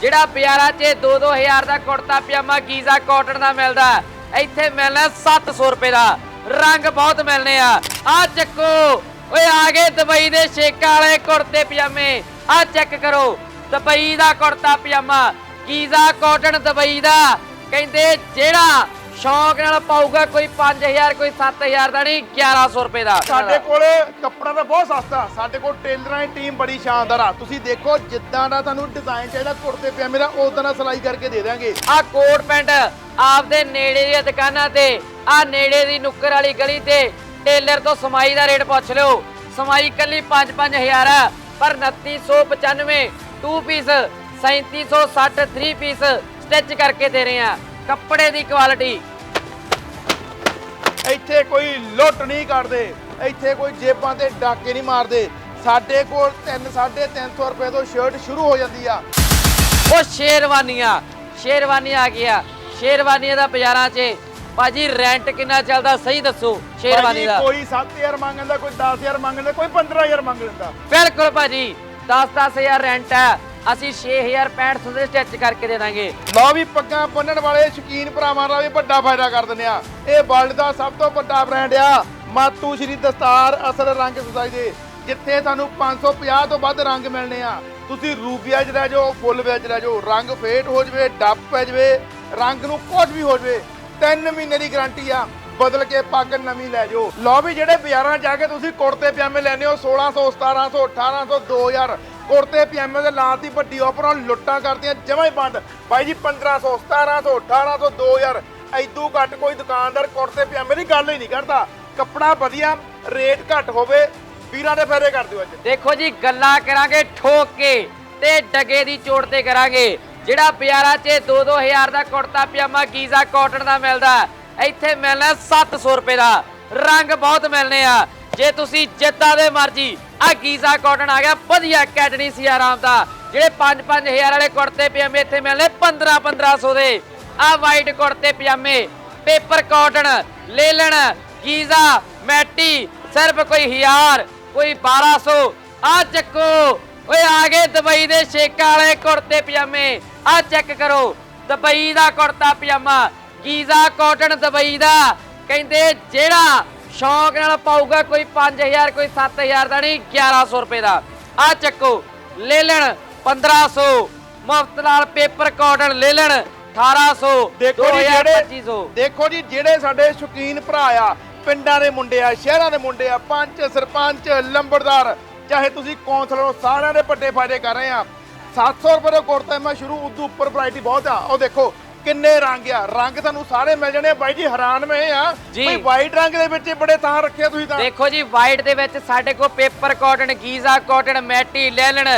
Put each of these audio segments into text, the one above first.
ਜਿਹੜਾ ਬਾਜ਼ਾਰਾਂ 'ਚ 2-2000 ਦਾ ਕੁੜਤਾ ਪਜਾਮਾ ਗੀਜ਼ਾ ਕਾਟਨ ਦਾ ਮਿਲਦਾ ਇੱਥੇ ਮਿਲਣਾ 700 ਰੁਪਏ ਦਾ। ਰੰਗ ਬਹੁਤ ਮਿਲਨੇ ਆ। ਆ ਚੱਕੋ। ਓਏ, ਆ ਗਏ ਦੁਬਈ ਦੇ ਸ਼ੇਕਾਂ ਵਾਲੇ ਕੁੜਤੇ ਪਜਾਮੇ। ਆ ਚੈੱਕ ਕਰੋ। ਦੁਬਈ ਦਾ kurta pyjama, Giza cotton Dubai ਦਾ। ਕਹਿੰਦੇ ਜਿਹੜਾ ਸ਼ੌਂਕ ਨਾਲ ਪਾਊਗਾ ਕੋਈ 5000 ਕੋਈ 7000 ਦਾ ਨਹੀਂ 1100 ਰੁਪਏ ਦਾ। ਸਾਡੇ ਕੋਲ ਕੱਪੜਾ ਤਾਂ ਬਹੁਤ ਸਸਤਾ। ਸਾਡੇ ਕੋਲ ਟੇਲਰਾਂ ਦੀ ਟੀਮ ਬੜੀ ਸ਼ਾਨਦਾਰ ਆ। ਤੁਸੀਂ ਦੇਖੋ ਜਿੱਦਾਂ ਦਾ ਤੁਹਾਨੂੰ ਡਿਜ਼ਾਈਨ ਚਾਹੀਦਾ ਕੁੜਤੇ ਪਜਾਮੇ ਦਾ ਉਦਾਂ ਦਾ ਸਿਲਾਈ ਕਰਕੇ ਦੇ ਦਾਂਗੇ ਆ ਕੋਟ ਪੈਂਟ ਆਪਦੇ ਨੇੜੇ ਦੀਆਂ ਦੁਕਾਨਾਂ ਤੇ ਆ ਨੇੜੇ ਦੀ ਨੁੱਕਰ ਵਾਲੀ ਗਲੀ ਤੇ ਟੇਲਰ ਤੋਂ ਸਮਾਈ ਦਾ ਰੇਟ ਪੁੱਛ ਲਿਓ। ਸਮਾਈ ਕੱਲੀ 5-5000 ਆ ਪਰ 2995 2 ਪੀਸ 3760 3 ਪੀਸ ਸਟਿਚ ਕਰਕੇ ਦੇ ਰਹੇ ਆ। ਕੱਪੜੇ ਦੀ ਕੁਆਲਿਟੀ ਇੱਥੇ ਕੋਈ ਲੁੱਟ ਨਹੀਂ ਕਰਦੇ ਇੱਥੇ ਕੋਈ ਜੇਬਾਂ ਤੇ ਡਾਕੇ ਨਹੀਂ ਮਾਰਦੇ। ਸਾਡੇ ਕੋਲ 3 350 ਰੁਪਏ ਤੋਂ ਸ਼ਰਟ ਸ਼ੁਰੂ ਹੋ ਜਾਂਦੀ ਆ। ਉਹ ਸ਼ੇਰਵਾਨੀਆਂ ਸ਼ੇਰਵਾਨੀਆਂ ਆ ਗਿਆ ਸ਼ੇਰਵਾਨੀਆਂ ਦਾ ਬਾਜ਼ਾਰਾਂ 'ਚ ਭਾਜੀ ਰੈਂਟ ਕਿੰਨਾ ਚੱਲਦਾ ਸਹੀ ਦੱਸੋ ਸ਼ੇਰਵਾਨੀ ਦਾ। ਕੋਈ 7000 ਮੰਗਦਾ ਕੋਈ 10000 ਮੰਗਦਾ ਕੋਈ 15000 ਮੰਗ ਲੈਂਦਾ ਬਿਲਕੁਲ ਭਾਜੀ 10-10000 ਰੈਂਟ ਹੈ। ਅਸੀਂ 6065 ਦੇ ਸਟਿਚ ਕਰਕੇ ਦੇ ਦਾਂਗੇ। ਲਓ ਵੀ ਪੱਗਾਂ ਬੰਨਣ ਵਾਲੇ ਸ਼ੌਕੀਨ ਭਰਾਵਾਂ ਦਾ ਵੀ ਵੱਡਾ ਫਾਇਦਾ ਕਰ ਦਿੰਦੇ ਆ। ਇਹ ਵਰਲਡ ਦਾ ਸਭ ਤੋਂ ਵੱਡਾ ਬ੍ਰਾਂਡ ਆ, ਮਾਤੂ ਸ਼੍ਰੀ ਦਸਤਾਰ ਅਸਲ ਰੰਗ ਸੁਸਾਈ ਦੇ, ਜਿੱਥੇ ਤੁਹਾਨੂੰ 550 ਤੋਂ ਵੱਧ ਰੰਗ ਮਿਲਣੇ ਆ। ਤੁਸੀਂ ਰੂਬੀਆ 'ਚ ਰਹਿ ਜਾਓ, ਫੁੱਲ ਵਿੱਚ ਰਹਿ ਜਾਓ, ਰੰਗ ਫੇਟ ਹੋ ਜਵੇ, ਡੱਬ ਪੈ ਜਵੇ, ਰੰਗ ਨੂੰ ਕੁਝ ਵੀ ਹੋ ਜਵੇ 3 ਮਹੀਨੇ ਦੀ ਗਾਰੰਟੀ ਆ। ਬਦਲ ਕੇ ਪੱਗ ਨਵੀਂ ਲੈ ਜਾਓ। ਲਓ ਵੀ ਜਿਹੜੇ ਬਾਜ਼ਾਰਾਂ 'ਚ ਜਾ ਕੇ ਤੁਸੀਂ ਕੁੜਤੇ ਪਜਾਮੇ ਲੈਣੇ ਹੋ 1600 1700 1800 2000 ਕੁੜਤੇ ਪਜਾਮੇ ਦੇ ਨਾਂ ਦੀ ਵੱਡੀ ਆਫਰਾਂ ਲੁੱਟਾਂ ਕਰਦੀਆਂ ਜਮਾਂ ਹੀ ਬੰਦ। ਬਾਈ ਜੀ 1500 1700 1800 2000 ਐਦੂ ਘੱਟ ਕੋਈ ਦੁਕਾਨਦਾਰ ਕੁੜਤੇ ਪਜਾਮੇ ਦੀ ਗੱਲ ਹੀ ਨਹੀਂ ਕਰਦਾ। ਕੱਪੜਾ ਵਧੀਆ, ਰੇਟ ਘੱਟ ਹੋਵੇ, ਵੀਰਾਂ ਦੇ ਫੇਰੇ ਕਰ ਦਿਓ ਅੱਜ। ਦੇਖੋ ਜੀ, ਗੱਲਾਂ ਕਰਾਂਗੇ ਠੋਕ ਕੇ ਤੇ ਡਗੇ ਦੀ ਚੋੜ ਤੇ ਕਰਾਂਗੇ। ਜਿਹੜਾ ਬਾਜ਼ਾਰਾਂ 'ਚ 2-2000 ਦਾ ਕੁੜਤਾ ਪਜਾਮਾ, ਗੀਜ਼ਾ ਕਾਟਨ ਦਾ ਮਿਲਦਾ। ਇੱਥੇ ਮਿਲਣਾ 700 ਰੁਪਏ ਦਾ। ਰੰਗ ਬਹੁਤ ਮਿਲਨੇ ਆ। ਜੇ ਤੁਸੀਂ ਜਿੱਦਾਂ ਦੇ ਮਰਜ਼ੀ ਆ ਗੀਜ਼ਾ ਕਾਟਨ ਆ ਗਿਆ, ਵਧੀਆ ਕੈਟਨੀ ਸੀ ਆਰਾਮ ਦਾ। ਜਿਹੜੇ 5-5000 ਵਾਲੇ ਕੁੜਤੇ ਪਜਾਮੇ ਇੱਥੇ ਮਿਲਨੇ 15-1500 ਦੇ। ਆ ਵਾਈਟ ਕੁੜਤੇ ਪਜਾਮੇ ਪੇਪਰ ਕਾਟਨ ਲੇਲਣ, ਗੀਜ਼ਾ, ਮੈਟੀ, ਸਿਰਫ ਕੋਈ 1000 ਕੋਈ 1200 ਆ ਚੱਕੋ, ਓਏ ਆ ਗਏ ਦੁਬਈ ਦੇ ਸ਼ੇਕਾਂ ਵਾਲੇ ਕੁੜਤੇ ਪਜਾਮੇ। ਆ ਚੈੱਕ ਕਰੋ, ਦੁਬਈ ਦਾ kurta pyjama. Giza cotton Dubai ਦਾ। ਕਹਿੰਦੇ ਜਿਹੜਾ ਸ਼ੌਂਕ ਨਾਲ ਪਾਊਗਾ ਕੋਈ 5000 ਕੋਈ 7000 ਦਾ ਨਹੀਂ 1100 ਰੁਪਏ ਦਾ। ਆ ਚੱਕੋ ਲੈ ਲੈਣ 1500 ਮੁਫਤ ਨਾਲ ਪੇਪਰ ਕਾਟਨ ਲੈ ਲੈਣ 1800 ਦੇਖੋ ਜੀ 2000, ਜਿਹੜੇ 2500 ਦੇਖੋ ਜੀ ਜਿਹੜੇ ਸਾਡੇ ਸ਼ੌਕੀਨ ਭਰਾ ਆ ਪਿੰਡਾਂ ਦੇ ਮੁੰਡੇ ਆ ਸ਼ਹਿਰਾਂ ਦੇ ਮੁੰਡੇ ਆ ਪੰਚ ਸਰਪੰਚ ਲੰਬੜਦਾਰ ਚਾਹੇ ਤੁਸੀਂ ਕੌਂਸਲਰ ਹੋ ਸਾਰਿਆਂ ਦੇ ਵੱਡੇ ਫਾਇਦੇ ਕਰ ਰਹੇ ਆ। 700 ਰੁਪਏ ਦਾ ਕੁੜਤਾ ਮੈਂ ਸ਼ੁਰੂ ਉਦੋਂ ਉੱਪਰ ਵੈਰਾਈਟੀ ਬਹੁਤ ਆ। ਉਹ ਦੇਖੋ ਕਿੰਨੇ ਰੰਗ ਆ? ਰੰਗ ਤੁਹਾਨੂੰ ਸਾਰੇ ਮਿਲ ਜਾਣੇ ਆ। ਬਾਈ ਜੀ ਹੈਰਾਨ ਮੈਂ ਆ। ਜੀ। ਵੀ ਵਾਈਟ ਰੰਗ ਦੇ ਵਿੱਚ ਬੜੇ ਤਾਂ ਰੱਖਿਆ ਤੁਸੀਂ ਤਾਂ। ਦੇਖੋ ਜੀ ਵਾਈਟ ਦੇ ਵਿੱਚ ਸਾਡੇ ਕੋਲ ਪੇਪਰ ਕਾਟਨ ਗੀਜ਼ਾ ਕਾਟਨ ਮੈਟੀ ਲੈਲਣ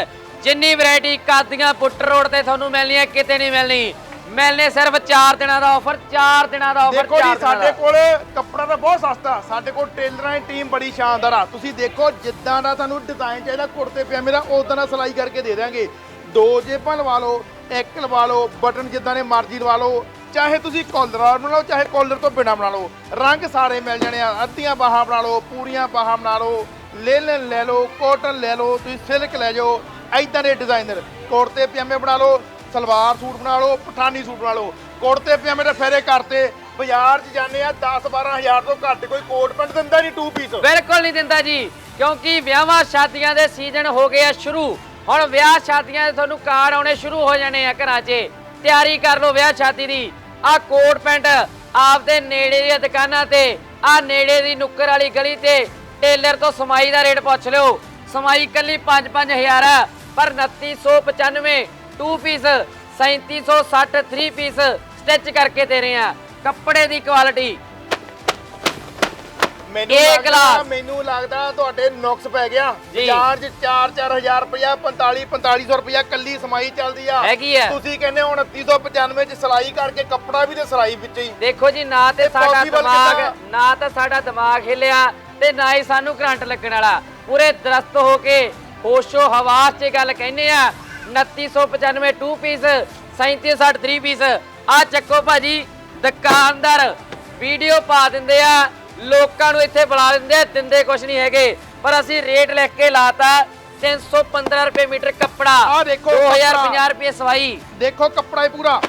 ਜਿੰਨੀ ਵੈਰਾਈਟੀ ਕਾਦੀਆਂ ਪੁੱਟ ਰੋਡ ਤੇ ਤੁਹਾਨੂੰ ਮਿਲਣੀ ਹੈ ਕਿਤੇ ਨਹੀਂ ਮਿਲਣੀ। ਮਿਲਨੇ ਸਿਰਫ 4 ਦਿਨਾਂ ਦਾ ਆਫਰ 4 ਦਿਨਾਂ ਦਾ ਆਫਰ ਦੇਖੋ 4 ਜੀ ਸਾਡੇ ਕੋਲ ਕੱਪੜਾ ਤਾਂ ਬਹੁਤ ਸਸਤਾ। ਸਾਡੇ ਕੋਲ ਟੇਲਰਾਂ ਦੀ ਟੀਮ ਬੜੀ ਸ਼ਾਨਦਾਰ ਆ। ਤੁਸੀਂ ਦੇਖੋ ਜਿੱਦਾਂ ਦਾ ਤੁਹਾਨੂੰ ਡਿਜ਼ਾਈਨ ਚਾਹੀਦਾ ਕੁੜਤੇ ਪਜਾਮੇ ਦਾ ਉਦਾਂ ਦਾ ਸਿਲਾਈ ਕਰਕੇ ਦੇ ਦਾਂਗੇ ਦੋ ਜੇਬਾਂ ਲਵਾ ਲਓ ਇੱਕ ਲਵਾ ਲਓ, ਬਟਨ ਜਿੱਦਾਂ ਦੇ ਮਰਜ਼ੀ ਲਵਾ ਲਓ, ਚਾਹੇ ਤੁਸੀਂ ਕਾਲਰ ਵਾਲਾ ਬਣਾ ਲਓ, ਚਾਹੇ ਕਾਲਰ ਤੋਂ ਬਿਨਾ ਬਣਾ ਲਓ। ਰੰਗ ਸਾਰੇ ਮਿਲ ਜਾਣੇ ਆ, ਅੱਧੀਆਂ ਬਾਹਾਂ ਬਣਾ ਲਓ, ਪੂਰੀਆਂ ਬਾਹਾਂ ਬਣਾ ਲਓ ਲੇਲਨ ਲੈ ਲਓ ਕੋਟਨ ਲੈ ਲਓ, ਤੁਸੀਂ ਸਿਲਕ ਲੈ ਜਾਓ ਐਦਾਂ ਦੇ ਡਿਜ਼ਾਈਨਰ ਕੁੜਤੇ, ਪਜਾਮੇ ਬਣਾ ਲਓ, ਸਲਵਾਰ ਸੂਟ ਬਣਾ ਲਓ, ਪਠਾਨੀ ਸੂਟ ਬਣਾ ਲਓ। ਕੁੜਤੇ, ਪਜਾਮੇ ਦੇ ਫੇਰੇ ਕਰਤੇ, ਬਾਜ਼ਾਰ 'ਚ ਜਾਂਦੇ ਆ 10 12000 ਤੋਂ ਘੱਟ ਕੋਈ ਕੋਟ ਪੈਂਟ ਦਿੰਦਾ ਨਹੀਂ ਟੂ ਪੀਸ ਬਿਲਕੁਲ ਨਹੀਂ ਦਿੰਦਾ ਜੀ, ਕਿਉਂਕਿ ਵਿਆਹਾਂ ਸ਼ਾਦੀਆਂ ਦੇ ਸੀਜ਼ਨ ਹੋ ਗਏ ਆ ਸ਼ੁਰੂ। ਹੁਣ ਵਿਆਹ ਸ਼ਾਦੀਆਂ ਦੇ ਤੁਹਾਨੂੰ ਕਾਰਡ ਆਉਣੇ ਸ਼ੁਰੂ ਹੋ ਜਾਣੇ ਆ ਘਰਾਂ 'ਚ। ਤਿਆਰੀ ਕਰ ਲਓ ਵਿਆਹ ਸ਼ਾਦੀ ਦੀ। ਆ ਕੋਟ ਪੈਂਟ ਆਪਦੇ ਨੇੜੇ ਦੀਆਂ ਦੁਕਾਨਾਂ ਤੇ ਆ ਨੇੜੇ ਦੀ ਨੁੱਕਰ ਵਾਲੀ ਗਲੀ ਤੇ ਟੇਲਰ ਤੋਂ ਸਮਾਈ ਦਾ ਰੇਟ ਪੁੱਛ ਲਿਓ। ਸਮਾਈ ਕੱਲੀ 5-5000 ਆ, ਪਰ 2995 2 ਪੀਸ 3760 3 ਪੀਸ ਸਟਿਚ ਕਰਕੇ ਦੇ ਰਹੇ ਆ। ਕੱਪੜੇ ਦੀ ਕੁਆਲਿਟੀ ਮੈਨੂੰ ਇਹ ਲੱਗਦਾ ਗਲਾਸ। ਮੈਨੂੰ ਲੱਗਦਾ ਤੁਹਾਡੇ ਨੁਕਸ ਪੈ ਗਿਆ ਜੀ। ਬਾਜ਼ਾਰ 'ਚ 4-4000 ਰੁਪਇਆ 45 4500 ਰੁਪਇਆ ਕੱਲੀ ਸਮਾਈ ਚੱਲਦੀ ਆ ਹੈਗੀ ਆ। ਤੁਸੀਂ ਕਹਿੰਦੇ ਹੋ 2995 'ਚ ਸਿਲਾਈ ਕਰਕੇ ਕੱਪੜਾ ਵੀ ਤੇ ਸਿਲਾਈ ਵਿੱਚ ਹੀ ਦੇਖੋ ਜੀ ਨਾ ਤੇ ਇਹ ਸਾਡਾ possible ਦਿਮਾਗ ਕਿੱਦਾਂ? ਨਾ ਤਾਂ ਸਾਡਾ ਦਿਮਾਗ ਹਿੱਲਿਆ ਤੇ ਨਾ ਹੀ ਸਾਨੂੰ ਕਰੰਟ ਲੱਗਣ ਵਾਲਾ ਪੂਰੇ ਦਰਸਤ ਹੋ ਕੇ ਹੋਸ਼ੋ ਹਵਾਸ 'ਚ ਗੱਲ ਕਹਿੰਦੇ ਆ 2995 2 ਪੀਸ 3760 3 ਪੀਸ ਆ ਚੱਕੋ ਭਾਜੀ ਦੁਕਾਨਦਾਰ ਵੀਡੀਓ ਪਾ ਦਿੰਦੇ ਆ ਲੋਕਾਂ ਨੂੰ ਇੱਥੇ ਬੁਲਾ ਦਿੰਦੇ ਆ ਦਿੰਦੇ ਕੁਛ ਨਹੀਂ ਹੈਗੇ। ਪਰ ਅਸੀਂ ਰੇਟ ਲਿਖ ਕੇ ਲਾਤਾ 315 ਰੁਪਏ ਮੀਟਰ ਕੱਪੜਾ ਆਹ ਦੇਖੋ 2050 ਕੱਪੜਾ। ਰੁਪਏ ਸਵਾਈ। ਦੇਖੋ ਕੱਪੜਾ ਹੀ ਪੂਰਾ।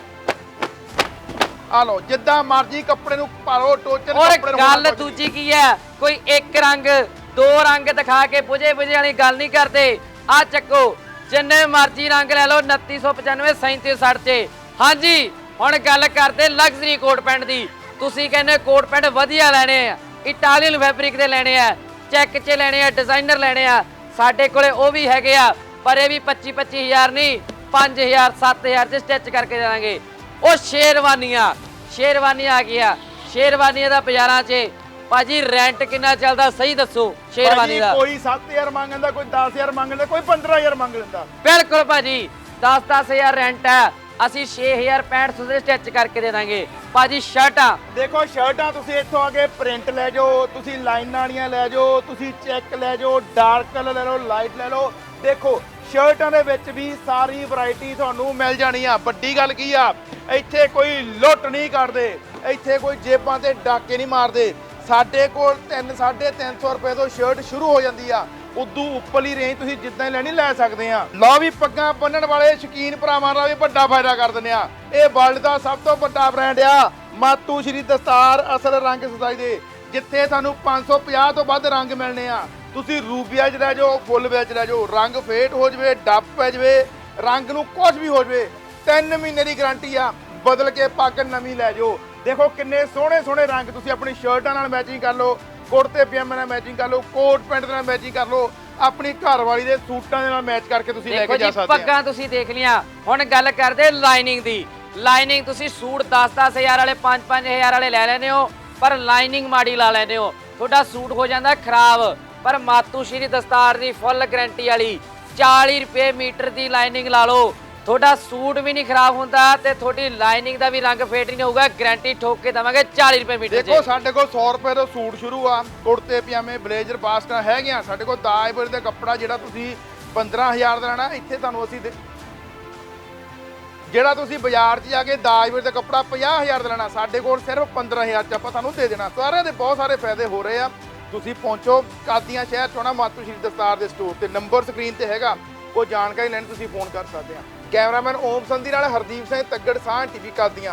ਆ ਲਓ ਜਿੱਦਾਂ ਮਰਜ਼ੀ ਕੱਪੜੇ ਨੂੰ ਪਾਲੋ ਟੋਚਨ ਔਰ ਕੱਪੜੇ ਨੂੰ ਗੱਲ ਕੁਝ ਦੂਜੀ ਕੀ ਹੈ? ਕੋਈ ਇੱਕ ਰੰਗ ਦੋ ਰੰਗ ਦਿਖਾ ਕੇ ਪੁਜੇ ਪੁਜੇ ਵਾਲੀ ਗੱਲ ਨਹੀਂ ਕਰਦੇ। ਆ ਚੱਕੋ ਜਿੰਨੇ ਮਰਜ਼ੀ ਰੰਗ ਲੈ ਲਓ 2995 3760 ਤੇ ਹਾਂਜੀ ਹੁਣ ਗੱਲ ਕਰਦੇ ਲਗਜ਼ਰੀ ਕੋਟ ਪੈਂਟ ਦੀ। ਤੁਸੀਂ ਕਹਿੰਦੇ ਕੋਟ ਪੈਂਟ ਵਧੀਆ ਲੈਣੇ ਆ ਇਟਾਲੀਅਨ ਫੈਬਰਿਕ ਦੇ ਲੈਣੇ ਆ ਚੈੱਕ 'ਚ ਲੈਣੇ ਆ ਡਿਜ਼ਾਈਨਰ ਲੈਣੇ ਆ ਸਾਡੇ ਕੋਲੇ ਉਹ ਵੀ ਹੈਗੇ ਆ ਪਰ ਇਹ ਵੀ 25 25000 ਨਹੀਂ 5000 7000 ਚ ਸਟਿਚ ਕਰਕੇ ਦੇਵਾਂਗੇ ਉਹ ਸ਼ੇਰਵਾਨੀਆਂ ਸ਼ੇਰਵਾਨੀਆਂ ਆ ਗਿਆ ਸ਼ੇਰਵਾਨੀਆਂ ਦਾ ਬਾਜ਼ਾਰਾਂ 'ਚ ਭਾਜੀ ਰੈਂਟ ਕਿੰਨਾ ਚੱਲਦਾ ਸਹੀ ਦੱਸੋ ਸ਼ੇਰਵਾਨੀ ਦਾ। ਕੋਈ 7000 ਮੰਗ ਲੈਂਦਾ ਕੋਈ 10000 ਮੰਗ ਲੈਂਦਾ ਕੋਈ 15000 ਮੰਗ ਲੈਂਦਾ। ਬਿਲਕੁਲ ਭਾਜੀ 10-10000 ਰੈਂਟ ਹੈ ਅਸੀਂ 6000 65 ਦੇ ਸਟਿਚ ਕਰਕੇ ਦੇ ਦਾਂਗੇ। ਭਾਜੀ, ਸ਼ਰਟਾਂ। ਦੇਖੋ, ਸ਼ਰਟਾਂ ਤੁਸੀਂ ਇੱਥੋਂ ਆ ਕੇ ਪ੍ਰਿੰਟ ਲੈ ਜਾਓ, ਤੁਸੀਂ ਲਾਈਨਾਂ ਵਾਲੀਆਂ ਲੈ ਜਾਓ, ਤੁਸੀਂ ਚੈੱਕ ਲੈ ਜਾਓ, ਡਾਰਕ ਕਲਰ ਲੈ ਲਓ, ਲਾਈਟ ਲੈ ਲਓ। ਦੇਖੋ, ਸ਼ਰਟਾਂ ਦੇ ਵਿੱਚ ਵੀ ਸਾਰੀ ਵੈਰਾਈਟੀ ਤੁਹਾਨੂੰ ਮਿਲ ਜਾਣੀ ਆ। ਵੱਡੀ ਗੱਲ ਕੀ ਆ, ਇੱਥੇ ਕੋਈ ਲੁੱਟ ਨਹੀਂ ਕਰਦੇ, ਇੱਥੇ ਕੋਈ ਜੇਬਾਂ ਤੇ ਡਾਕੇ ਨਹੀਂ ਮਾਰਦੇ। ਸਾਡੇ ਕੋਲ 3 350 ਰੁਪਏ ਤੋਂ ਸ਼ਰਟ ਸ਼ੁਰੂ ਹੋ ਜਾਂਦੀ ਆ। ਉਦੋਂ ਉੱਪਰਲੀ ਰੇਂਜ ਤੁਸੀਂ ਜਿੱਦਾਂ ਹੀ ਲੈਣੀ, ਲੈ ਸਕਦੇ ਆ ਲਓ ਵੀ ਪੱਗਾਂ ਬੰਨਣ ਵਾਲੇ ਸ਼ਕੀਨ ਭਰਾਵਾਂ ਦਾ ਵੀ ਵੱਡਾ ਫਾਇਦਾ ਕਰ ਦਿੰਦੇ ਆ ਇਹ ਵਰਲਡ ਦਾ ਸਭ ਤੋਂ ਵੱਡਾ ਬ੍ਰਾਂਡ ਆ, ਮਾਤੂ ਸ਼੍ਰੀ ਦਸਤਾਰ ਅਸਲ ਰੰਗ ਸਜਾਈ ਦੇ, ਜਿੱਥੇ ਤੁਹਾਨੂੰ 550 ਤੋਂ ਵੱਧ ਰੰਗ ਮਿਲਣੇ ਆ। ਤੁਸੀਂ ਰੂਬੀਆ ਚ ਰਹਿ ਜਾਓ, ਫੁੱਲ ਵਿੱਚ ਰਹਿ ਜਾਓ, ਰੰਗ ਫੇਟ ਹੋ ਜਵੇ, ਡੱਬ ਪੈ ਜਵੇ, ਰੰਗ ਨੂੰ ਕੁਝ ਵੀ ਹੋ ਜਵੇ 3 ਮਹੀਨੇ ਦੀ ਗਾਰੰਟੀ ਆ, ਬਦਲ ਕੇ ਪੱਗ ਨਵੀਂ ਲੈ ਜਾਓ। ਦੇਖੋ ਕਿੰਨੇ ਸੋਹਣੇ ਸੋਹਣੇ ਰੰਗ ਤੁਸੀਂ ਆਪਣੀ ਸ਼ਰਟਾਂ ਨਾਲ ਮੈਚਿੰਗ ਕਰ ਲਓ ਕੁੜਤੇ ਪਜਾਮੇ ਨਾਲ ਮੈਚਿੰਗ ਕਰ ਲਓ ਕੋਟ ਪੈਂਟ ਦੇ ਨਾਲ ਮੈਚਿੰਗ ਕਰ ਲਓ ਆਪਣੀ ਘਰ ਵਾਲੀ ਦੇ ਸੂਟਾਂ ਦੇ ਨਾਲ ਮੈਚ ਕਰਕੇ ਤੁਸੀਂ ਲੈ ਦੇਖੋ ਕੇ ਜੀ ਜਾ ਸਕਦੇ ਆ। ਪੱਗਾਂ ਤੁਸੀਂ ਦੇਖ ਲੀਆਂ ਹੁਣ ਗੱਲ ਕਰਦੇ ਲਾਈਨਿੰਗ ਦੀ। ਲਾਈਨਿੰਗ ਤੁਸੀਂ ਸੂਟ 10-10000 ਵਾਲੇ 5-5000 ਵਾਲੇ ਲੈ ਲੈਨੇ ਹੋ ਪਰ ਲਾਈਨਿੰਗ ਮਾੜੀ ਲਾ ਲੈਨੇ ਹੋ। ਤੁਹਾਡਾ ਸੂਟ ਹੋ ਜਾਂਦਾ ਖਰਾਬ ਪਰ ਮਾਤੂ ਸ਼੍ਰੀ ਦਸਤਾਰ ਦੀ ਫੁੱਲ ਗਾਰੰਟੀ ਵਾਲੀ 40 ਰੁਪਏ ਮੀਟਰ ਦੀ ਲਾਈਨਿੰਗ ਲਾ ਲਓ। ਤੁਹਾਡਾ ਸੂਟ ਵੀ ਨਹੀਂ ਖਰਾਬ ਹੁੰਦਾ ਤੇ ਤੁਹਾਡੀ ਲਾਈਨਿੰਗ ਦਾ ਵੀ ਰੰਗ ਫੇਟ ਨਹੀਂ ਹੋਊਗਾ ਗਾਰੰਟੀ ਠੋਕ ਕੇ ਦਵਾਂਗੇ 40 ਰੁਪਏ ਮੀਟਰ ਦੇਖੋ ਸਾਡੇ ਕੋਲ 100 ਰੁਪਏ ਤੋਂ ਸੂਟ ਸ਼ੁਰੂ ਆ ਕੁੜਤੇ ਪਜਾਮੇ ਬਲੇਜ਼ਰ ਬਾਸਟਾਂ ਹੈਗੀਆਂ ਸਾਡੇ ਕੋਲ ਦਾਜਪੁਰ ਦੇ ਕੱਪੜਾ ਜਿਹੜਾ ਤੁਸੀਂ 15000 ਦਾ ਲੈਣਾ ਇੱਥੇ ਤੁਹਾਨੂੰ ਅਸੀਂ ਜਿਹੜਾ ਤੁਸੀਂ ਬਾਜ਼ਾਰ 'ਚ ਜਾ ਕੇ ਦਾਜਪੁਰ ਦਾ ਕੱਪੜਾ 50000 ਦਾ ਲੈਣਾ ਸਾਡੇ ਕੋਲ ਸਿਰਫ 15000 'ਚ ਆਪਾਂ ਤੁਹਾਨੂੰ ਦੇ ਦੇਣਾ। ਸਾਰਿਆਂ ਦੇ ਬਹੁਤ ਸਾਰੇ ਫਾਇਦੇ ਹੋ ਰਹੇ ਆ। ਤੁਸੀਂ ਪਹੁੰਚੋ ਕਾਦੀਆਂ ਸ਼ਹਿਰ ਚੋਣਾ ਮਾਤੂ ਸ਼੍ਰੀ ਦਸਤਾਰ ਦੇ ਸਟੋਰ ਤੇ। ਨੰਬਰ ਸਕਰੀਨ ਤੇ ਹੈਗਾ ਉਹ ਜਾਣਕਾਰੀ ਲੈਣ ਤੁਸੀਂ ਫੋਨ ਕਰ ਸਕਦੇ ਆ। ਕੈਮਰਾਮੈਨ ਓਮ ਸੰਧੀ ਨਾਲ ਹਰਦੀਪ ਸਿੰਘ ਤੱਗੜ ਸਾਹ ਟੀਵੀ ਕਰਦੀਆਂ